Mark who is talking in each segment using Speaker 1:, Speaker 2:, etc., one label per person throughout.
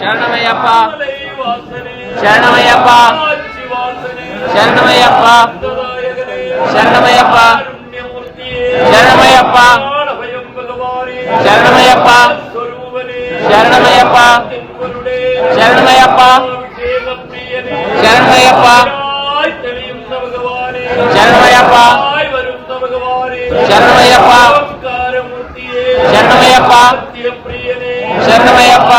Speaker 1: ശരണമയ്യപ്പ ശരണമയ്യപ്പ
Speaker 2: ശരണമയ്യപ്പ
Speaker 1: ശരണമയ്യപ്പ ശരണമയ്യപ്പ
Speaker 2: ശരണമയ്യപ്പ
Speaker 1: ശരണമയ്യപ്പ ശരണമയ്യപ്പ ശരണമയ്യപ്പ ശരണമയ്യപ്പ
Speaker 2: ശരണമയ്യപ്പ
Speaker 1: ശരണമയ്യപ്പ ശരണമയ്യപ്പ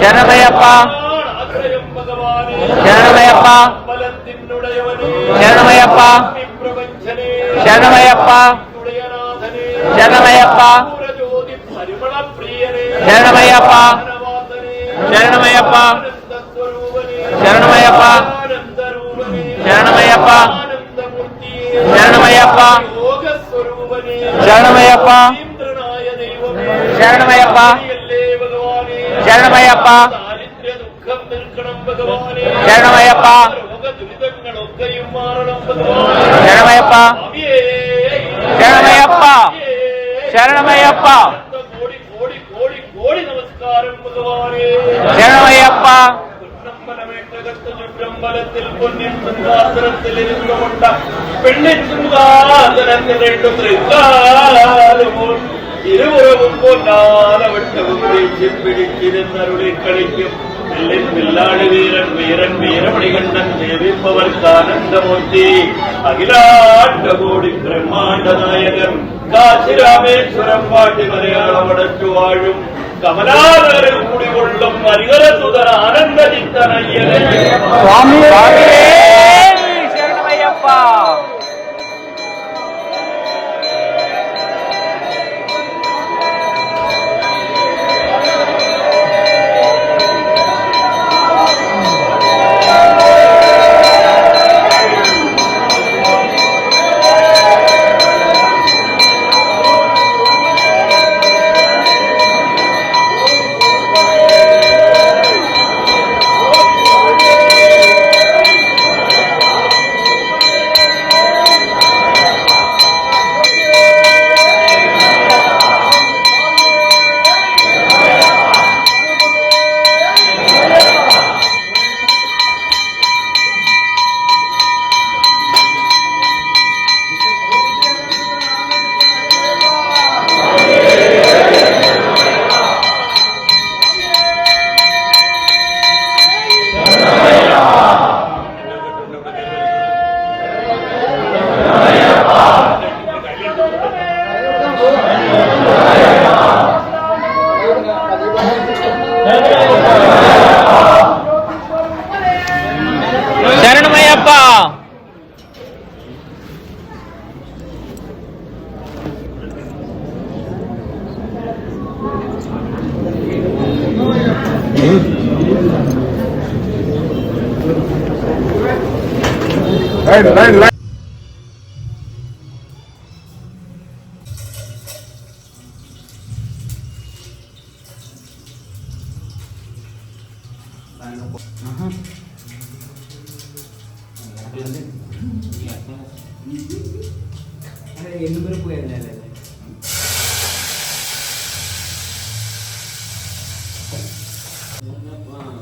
Speaker 1: ശരണമയ്യപ്പ ശരണമയ്യപ്പ
Speaker 2: ശരണമയ്യപ്പ
Speaker 1: ശരണമയ്യപ്പ
Speaker 2: ശരണമയ്യപ്പ
Speaker 1: ശരണമയ്യപ്പ
Speaker 2: ശരണമയ്യപ്പ
Speaker 1: ശരണമയ്യപ്പ ശരണമയ്യപ്പ ശരണമയ്യപ്പാ ശരണമയ്യപ്പാ ശരണമയ്യപ്പാ ശരണമയ്യപ്പാ
Speaker 2: ശരണമയ്യപ്പാ
Speaker 1: ശരണമയ്യപ്പാ ചുറ്റമ്പലത്തിൽ പൊന്നിൻ സിംഹാസനത്തിൽ ഇരുന്നു കൊണ്ട പെണ്ണിൻ സിംഹാസനത്തിൽ രണ്ടു തൃക്കാലും இருபுறமும் போன்றாத வட்டமும் பேச்சில் பிடித்திருந்தருளை கிடைக்கும் வெள்ளின் வில்லாடு வீரன் வீரன் வீரமணி கண்டன் சேவிப்பவர்க்கு ஆனந்தமூர்த்தி. அகிலாண்ட கோடி பிரம்மாண்ட நாயகன் காசி ராமேஸ்வரம் பாட்டி மலையாள வடக்கு வாழும்.
Speaker 2: கமலாதரில் குடிகொள்ளும் அரிகர சுதர ஆனந்த சித்தனையனே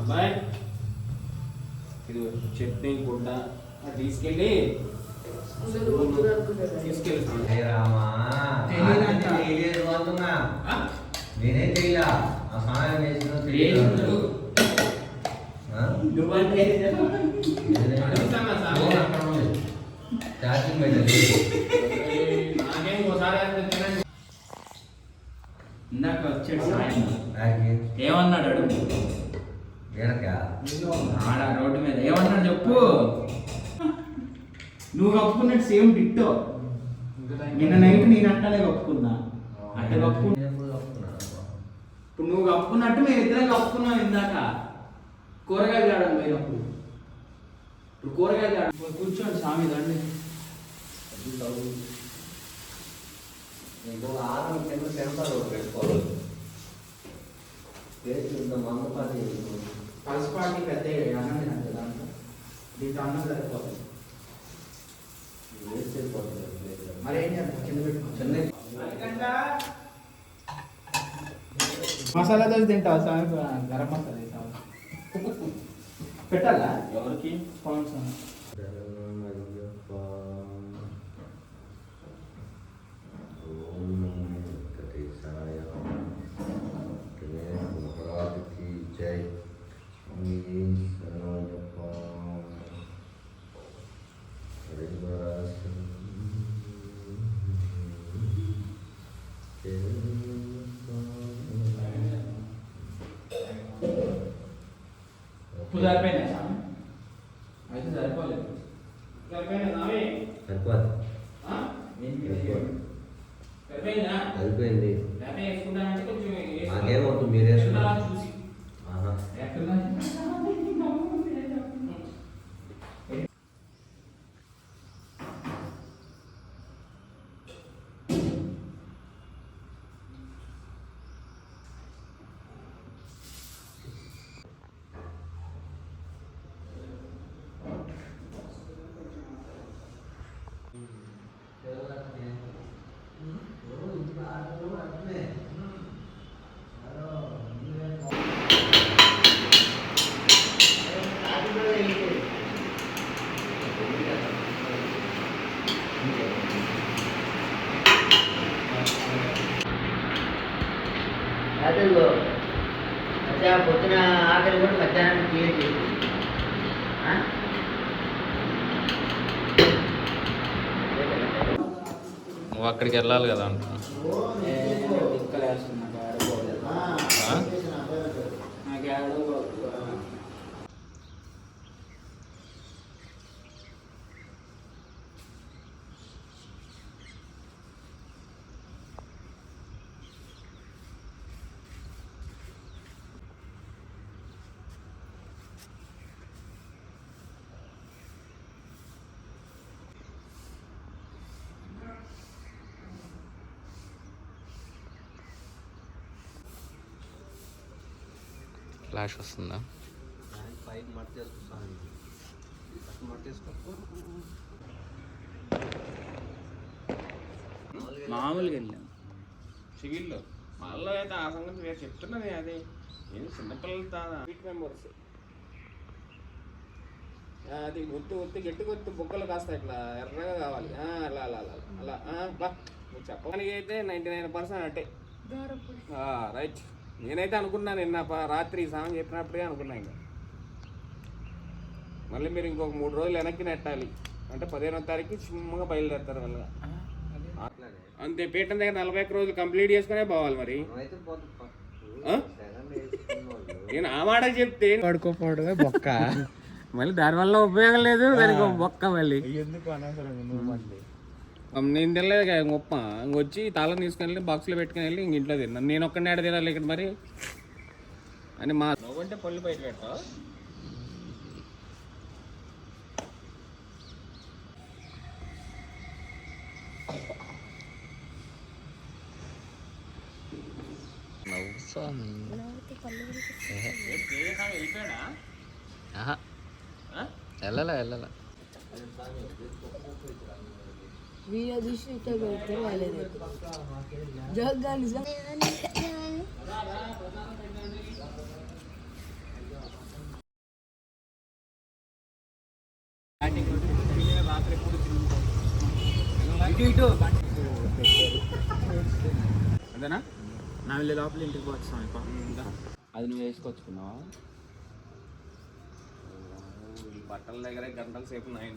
Speaker 3: బాయ్ ఇది చట్నీ గుడ్డ అది తీసుకెళ్ళి తీసుకెళ్తాను తెలియదంట.
Speaker 4: తెలియదు
Speaker 3: ఆ?
Speaker 4: నేనే స్నానం చేసిన
Speaker 3: ఇందాక వచ్చాడు సాయం ఏమన్నాడు అడుగు ఆడ రోడ్డు మీద ఏమన్నాడు చెప్పు నువ్వు కప్పుకున్నట్టు సేమ్ డిట్టో నిన్న నైట్ నేను అట్టనే కప్పుకున్నా అట్ట కప్పుకున్నా ఇప్పుడు నువ్వు కప్పుకున్నట్టు మేము ఇద్దరం కప్పుకున్నాం ఇందాక. కూరగాయలు తేడం పోయినప్పుడు. ఇప్పుడు కూరగాయలు తేడం కూర్చోండి స్వామి దండి
Speaker 4: నీకు ఆరు కింద ఒకటి పెట్టుకోవాలి మందపాటి
Speaker 3: పల్స్ పార్టీ పెద్ద అన్నం తినండి దాంట్లో? దీంట్లో అన్నం సరిపోతుంది
Speaker 4: వేస్ట్ అయిపోతుంది.
Speaker 3: మరి ఏం చేద్దాం? కింద పెట్టుకో.
Speaker 4: చెన్నై
Speaker 3: మసాలా దోశ తింటావా స్వామి? గరం మసాలా? పెట్టాలా?
Speaker 1: ఎవరికి?
Speaker 3: Pawan
Speaker 4: la
Speaker 3: pena.
Speaker 5: అదే మధ్యాహ్నం పొద్దున ఆకలి కూడా మధ్యాహ్నం క్లియర్ చేసి
Speaker 1: నువ్వు అక్కడికి వెళ్ళాలి కదా అంటున్నా
Speaker 3: ఏ, టిక్కలు వేస్తున్నా, ఆడుకోలేదు.
Speaker 1: ఆ?
Speaker 3: నాకు ఆడు
Speaker 1: ఫ్లాష్ వస్తుందా? మామూలుగా వెళ్ళాం. సివిల్లో మళ్ళీ అయితే ఆ సంగతి వేరే చెప్తున్నది అదే. ఏం చిన్నపిల్లలతో స్వీట్ మెంబర్స్ అది గుర్తు గుర్తు గట్టి గుర్తు బుక్కలు కాస్త ఇట్లా ఎర్రగా కావాలి. అలా అలా అలా అలా. బా నువ్వు చెప్పడానికి అయితే నైంటీ నైన్ పర్సెంట్ అంటే రైట్ నేనైతే అనుకున్నాను నిన్న రాత్రి సాంగ్ చెప్పినప్పుడే అనుకున్నా ఇంకా. మళ్ళీ మీరు ఇంకొక మూడు రోజులు వెనక్కి నెట్టాలి. అంటే పదిహేనో తారీఖు చిమ్మగా బయలుదేరుతారు మళ్ళీ. అంతే పీఠం దగ్గర నలభై ఒక్క రోజులు కంప్లీట్ చేసుకునే పోవాలి మరి. నేను ఆ మాట చెప్తే పడుకోపోవడమే బొక్క. మళ్ళీ దాని వల్ల ఉపయోగం లేదు దానికి బొక్క మళ్ళీ.
Speaker 3: ఎందుకు అనవసరంగా నువ్వు మళ్ళీ?
Speaker 1: అమ్ నేను తినలేదు కదా గొప్ప వచ్చి తాళం తీసుకొని వెళ్ళి బాక్స్లో పెట్టుకుని వెళ్ళి ఇంక ఇంట్లో తిన్నాను నేను ఒక్కడిని ఆడ తినాలి ఇక్కడ మరి అని మా నువ్వంటే పళ్ళు బయట పెట్టావు వెళ్ళలే వెళ్ళలే
Speaker 6: వీడియో తీసి ఇట్లా పెడితే వాళ్ళేది జోక్గా నిజం
Speaker 3: ఇటు ఇటు అదేనా? నా వెళ్ళి లోపల ఇంటికి పోతాం
Speaker 1: అది నువ్వు వేసుకొచ్చుకున్నావా? బట్టల దగ్గర గంటల సేపు ఉన్నాయి.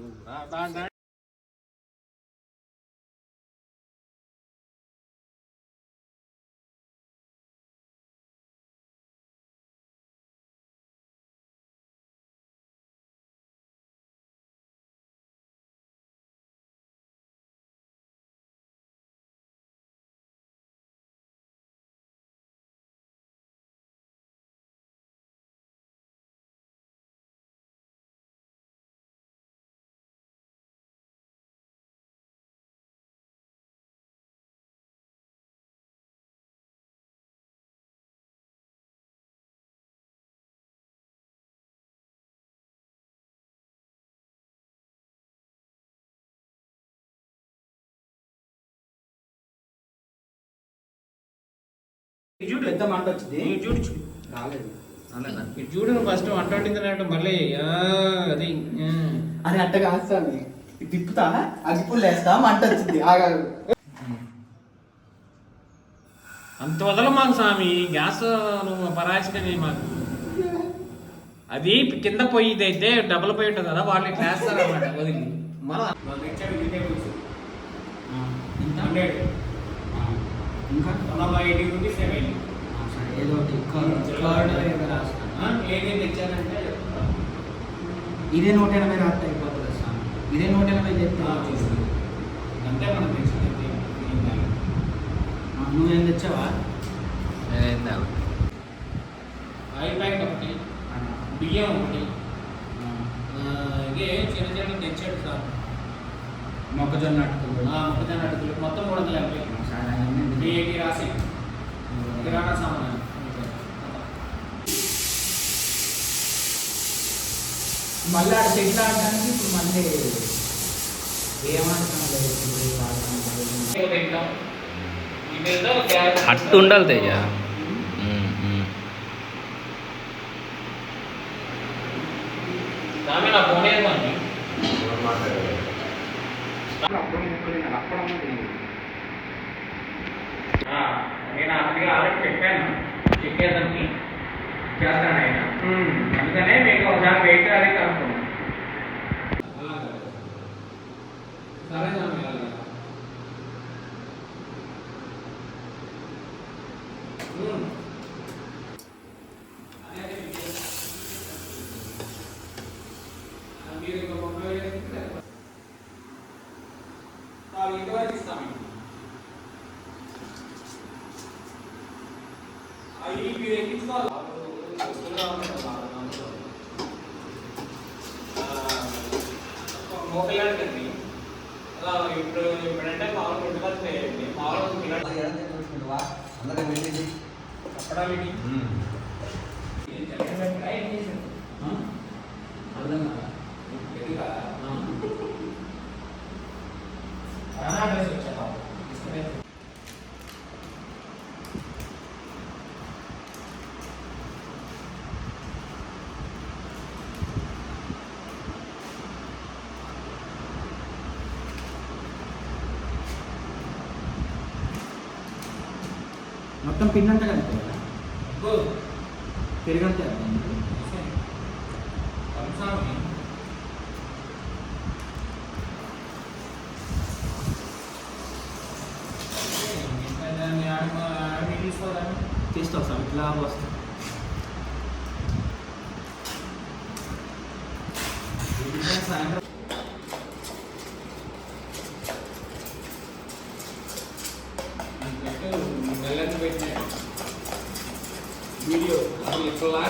Speaker 1: చూడు
Speaker 3: ఎంత మంట వచ్చింది?
Speaker 1: చూడు చూడు
Speaker 3: రాలేదు.
Speaker 1: చూడు నువ్వు ఫస్ట్ వంట వండింది అన్నట్టు మళ్ళీ అది.
Speaker 3: అరే అట్ట కాదు స్వామి. తిప్పుతా? అగ్గిపుల్ వేస్తా? మంట వచ్చింది. ఆగాదు
Speaker 1: అంత వదల మాకు స్వామి. గ్యాస్ నువ్వు పరాచికని మాకు. అది కింద పొయ్యి అయితే డబుల్ పొయ్యి ఉంటుంది కదా వాళ్ళు ఇట్లా వేస్తారు అనమాట వదిలి హండ్రెడ్
Speaker 3: ఇంకా
Speaker 1: వన్ ఆఫ్ ఎయిటీ రూపీస్ ఏమైంది
Speaker 3: ఆ, సరే ఏదో ఒకటి కర్డ్ కర్డ్ ఏదో రాస్తా
Speaker 1: ఏమేమి తెచ్చానంటే
Speaker 3: ఇదే నూట ఎనభై రాత్రి అయిపోతుంది స్వామి. ఇదే నూట ఎనభై చెప్తా
Speaker 1: అంతే మనం తెచ్చింది
Speaker 3: నువ్వేం తెచ్చావా?
Speaker 1: ఆయిల్ ప్యాకెట్ ఒకటి బియ్యం ఒకటి. ఇదే చిన్న చిన్న తెచ్చాడు సార్.
Speaker 3: మొక్కజొన్న అటుకులు.
Speaker 1: మొక్కజొన్న అటుకులు. మొత్తం మూడు వందల యాభై.
Speaker 3: సరే
Speaker 1: త్రీ ఎయిటీ రాసి కిరాణా సామాన్
Speaker 3: మళ్ళీ ఆడ సెటిల్ ఆడడానికి ఇప్పుడు మళ్ళీ ఏమంటున్నాం లేదు ఇప్పుడు ఈ వాడకం లేదు.
Speaker 7: అట్టు ఉండాలి తేజ ఉమ్, ఉమ్.
Speaker 1: నేను అక్కడికి ఆల్రెడీ చెప్పాను చెప్పేదానికి చేస్తాను ఆయన అందుకనే మీకు ఒకసారి వెయిట్ అది కనుక్కున్నాను సరే
Speaker 3: మొత్తం పిండంతా కలిపి
Speaker 1: అబ్బో,
Speaker 3: పెరిగంతే
Speaker 1: కంసామి. ఇంకా దాన్ని ఆడ- ఆడ తీసుకోవాలని
Speaker 3: తీస్తావు సార్ ఇట్లా వస్తా సాయంత్రం
Speaker 1: పెట్టు, మెల్లగా పెట్టిన వీడియో అది ఎట్లా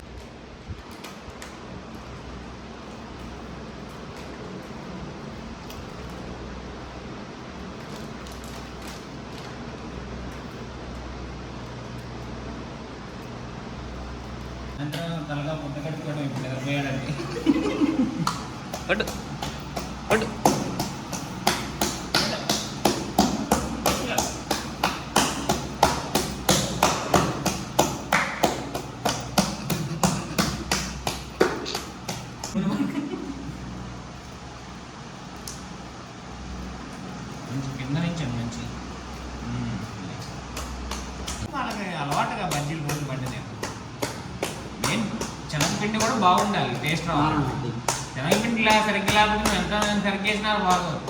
Speaker 1: తలగా కట్టుకోవడం ఇప్పుడు నిద్రపోయాడండి.
Speaker 7: అటు అటు
Speaker 1: మంచి కింద నుంచి మంచి. వాళ్ళకి అలవాటుగా బజ్జీలు రోజు పడ్డది నేను శనగపిండి కూడా బాగుండాలి టేస్ట్ రావాలి. శనగపిండి ఇలా సరిగ్గా లేకపోతే నువ్వు ఎంత సరిగ్గా వేసినా బాగోదు.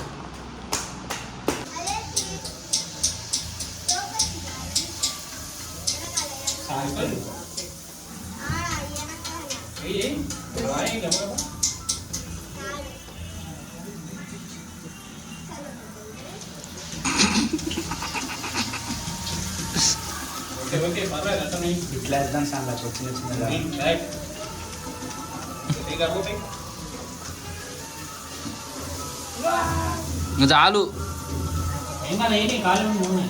Speaker 1: ఓకే ఓకే పర్వాలేదు అట్లనే
Speaker 3: ఇట్లా వేద్దాం సార్ చిన్న చిన్నగా.
Speaker 7: చాలు
Speaker 1: ఏం కాదు ఏంటి కాలు నూనె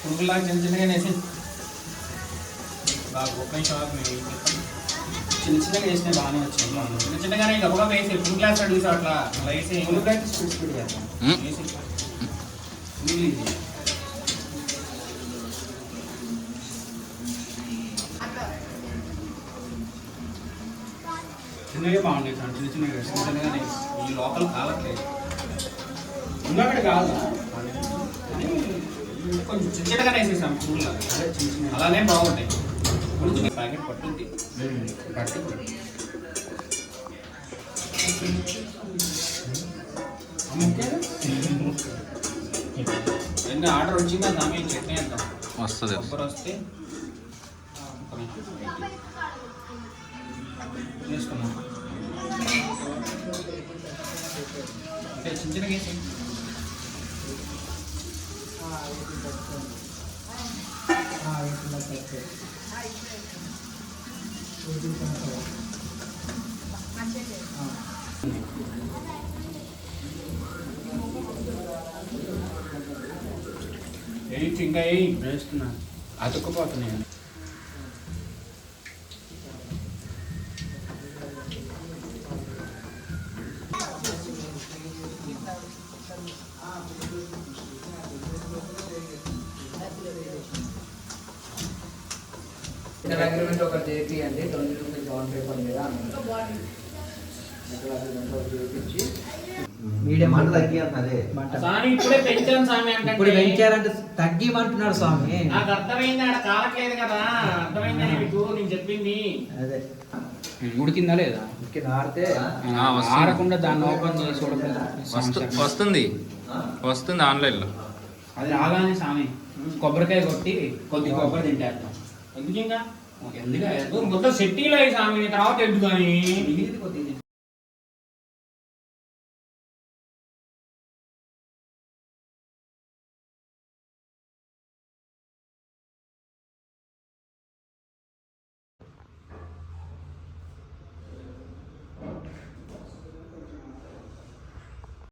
Speaker 1: పురుగులాగా చిన్న చిన్నగా వేసి బాగా ఒక్క నిమిషం ఆగు, నేను ఏం చెప్తాను.
Speaker 3: చిన్న చిన్నగా వేసినా బాగానే వచ్చింది
Speaker 1: చిన్న చిన్నగానే గబగా వేసి ఫుల్ గ్లాస్ అడుగు అట్లా అట్లా వేసి
Speaker 3: ఫుల్ ప్యాకెట్ స్పీడ్ స్పీడ్ చేద్దాం
Speaker 7: ఉమ్.
Speaker 1: వేసి
Speaker 3: చిన్నగా బాగున్నాయి సార్ చిన్న చిన్నగా చిన్న చిన్నగానే ఈ లోపల కాలట్లేదు ఉన్నక్కడ కాదు. కొంచెం చిన్న చిన్నగానే వేసేసాం చిన్న అలానే బాగుంటాయి. కొంచెం ప్యాకెట్ పట్టుంది. పట్టు ఎన్ని ఆర్డర్ వచ్చిందా? దాని చట్నీ వేద్దాం.
Speaker 7: వస్తుంది.
Speaker 3: కొబ్బరి వస్తే. వేసుకున్నాం అంటే చిన్న చిన్నగా వేసి ఏంటి ఇంకా ఏ వేస్తున్నా. అతుక్కుపోతున్నాయి.
Speaker 8: ఇంటర్ అగ్రిమెంట్ ఒకటి చేపియండి. ట్వంటీ రూపీస్ బాండ్ పేపర్ మీద చేపించి. మీడియం
Speaker 4: మంట
Speaker 8: మంట.
Speaker 1: స్వామి ఇప్పుడే పెంచాను స్వామి అంటే
Speaker 8: ఇప్పుడు పెంచారంటే తగ్గిమంటున్నాడు స్వామి.
Speaker 1: నాకు అర్థమైంది ఆడ కాలట్లేదు కదా. అర్థమైందా మీకు నేను చెప్పింది.
Speaker 8: అదే.
Speaker 3: ఉడికిందా లేదా?
Speaker 8: ఇంకే నాడితే
Speaker 7: ఆ, వస్తుంది.
Speaker 3: ఆరకుండా దాన్ని ఓపెన్ చేసి.
Speaker 7: వస్తు వస్తుంది. వస్తుంది ఆన్లైన్లో.
Speaker 3: అది రాగానే సామి కొబ్బరికాయ కొట్టి కొద్ది కొబ్బరి తింటేస్తాం
Speaker 1: ఎందుకు ఇంకా
Speaker 3: ఎందుకు?
Speaker 1: మొత్తం సెట్టీలో అయ్యి స్వామి తర్వాత ఎందుకు కానీ
Speaker 3: మిగిలింది కొద్దిగా.